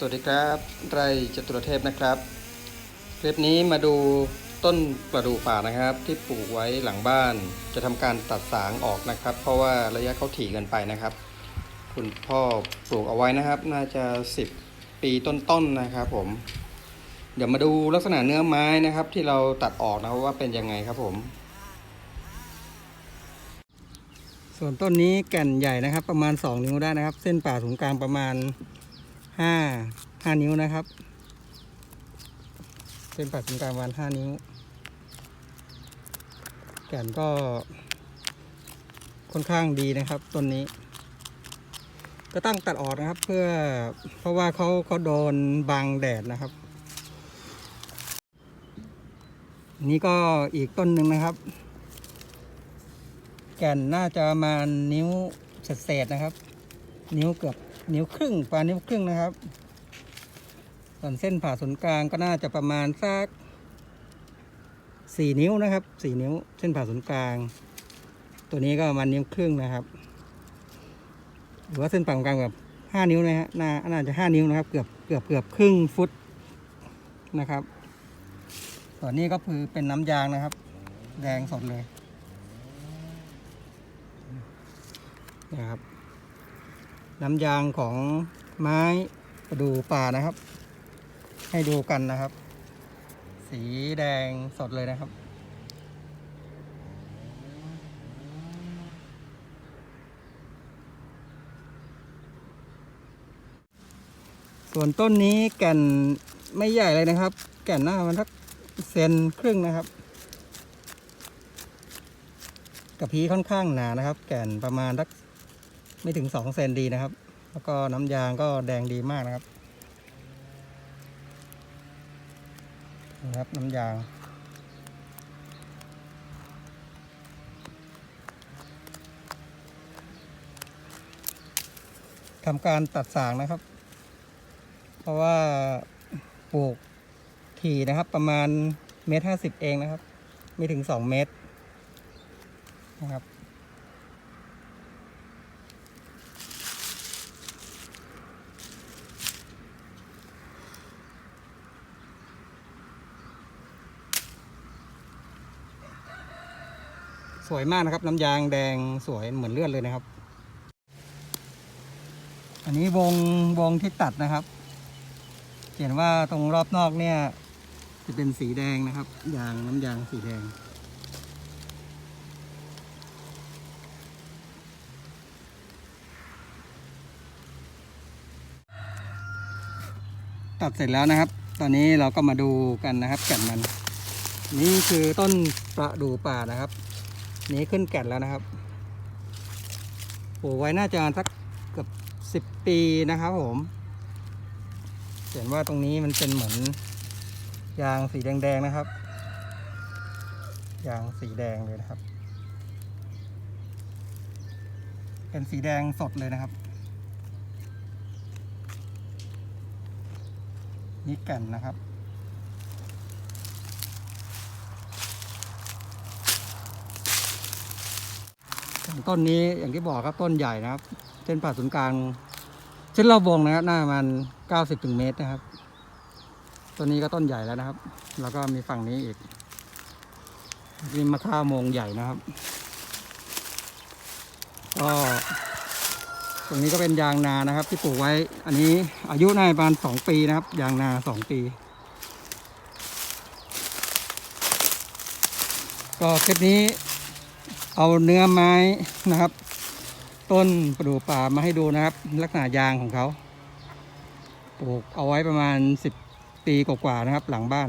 สวัสดีครับไรจตุรเทพนะครับ คลิปนี้มาดูต้นประดู่ป่านะครับ ที่ปลูกไว้หลังบ้าน จะทำการตัดสางออกนะครับ เพราะว่าระยะเขาถี่เกินไปนะครับ คุณพ่อปลูกเอาไว้นะครับ น่าจะ 10 ปีต้นๆนนะครับ ผม เดี๋ยวมาดูลักษณะเนื้อไม้นะครับ ที่เราตัดออกนะว่าเป็นยังไงครับผม ส่วนต้นนี้แก่นใหญ่นะครับ ประมาณ2นิ้วได้นะครับ เส้นป่าศูนย์กลางประมาณ ห้าห้านิ้วนะครับเส้นผ่าศูนย์กลางประมาณห้านิ้ว แก่นก็ ค่อนข้างดีนะครับต้นนี้ ก็ตั้งตัดออกนะครับ เพื่อเพราะว่าเขาเขาโดนบังแดดนะครับ นี่ก็อีกต้นหนึ่งนะครับ แก่นน่าจะมานิ้วเศษๆนะครับ นิ้วเกือบ นิ้วครึ่งปลานิ้วครึ่งนะครับ ส่วนเส้นผ่าศูนย์กลางก็น่าจะประมาณสักสี่นิ้วนะครับสี่นิ้ว เส้นผ่าศูนย์กลาง ตัวนี้ก็ประมาณนิ้วครึ่งนะครับ หรือว่าเส้นผ่าศูนย์กลางแบบห้านิ้วนะฮะน่าน่าจะห้านิ้วนะครับ เกือบเกือบเกือบครึ่งฟุตนะครับส่วนนี้ก็คือเป็นน้ำยางนะครับ แดงสดเลยนะครับ น้ำยางของไม้ประดูป่านะครับ ให้ดูกันนะครับ สีแดงสดเลยนะครับส่วนต้นนี้แก่นไม่ใหญ่เลยนะครับ แก่นหน้ามันทักเซนครึ่งนะครับกระพีค่อนข้างหนานะครับ แก่นประมาณทัก ไม่ถึงสองเซนดีนะครับ แล้วก็น้ำยางก็แดงดีมากนะครับนะครับน้ำยางทำการตัดสางนะครับ เพราะว่าปลูกถี่นะครับ ประมาณเมตรห้าสิบเองนะครับ ไม่ถึงสองเมตรนะครับ สวยมากนะครับ น้ำยางแดงสวยเหมือนเลือดเลยนะครับ อันนี้วงวงที่ตัดนะครับเขียนว่าตรงรอบนอกเนี่ย จะเป็นสีแดงนะครับ ยางน้ำยางสีแดงตัดเสร็จแล้วนะครับ ตอนนี้เราก็มาดูกันนะครับแก่นมัน นี่คือต้นประดู่ป่านะครับ นี้ขึ้นแก่นแล้วนะครับปลูกไว้น่าจะสักเกือบสิบปีนะครับผมเห็นว่าตรงนี้มันเป็นเหมือน ยางสีแดงๆนะครับ ยางสีแดงเลยนะครับ เป็นสีแดงสดเลยนะครับ นี่แก่นนะครับ ต้นนี้อย่างที่บอกครับต้นใหญ่นะครับ เส้นผ่าศูนย์กลางเส้นรอบวงนะครับ หน้ามันเก้าสิบถึงเมตรนะครับ ต้นนี้ก็ต้นใหญ่แล้วนะครับ แล้วก็มีฝั่งนี้อีกนี่มะข่ามงใหญ่นะครับก็ตรงนี้ก็เป็นยางนานะครับ ที่ปลูกไว้ อันนี้อายุน่าประมาณสองปีนะครับ ยางนาสองปี ก็คลิปนี้ เอาเนื้อไม้นะครับ ต้นประดู่ป่ามาให้ดูนะครับ ลักษณะยางของเขาปลูกเอาไว้ประมาณ 10 ปีกว่าๆนะครับ หลังบ้าน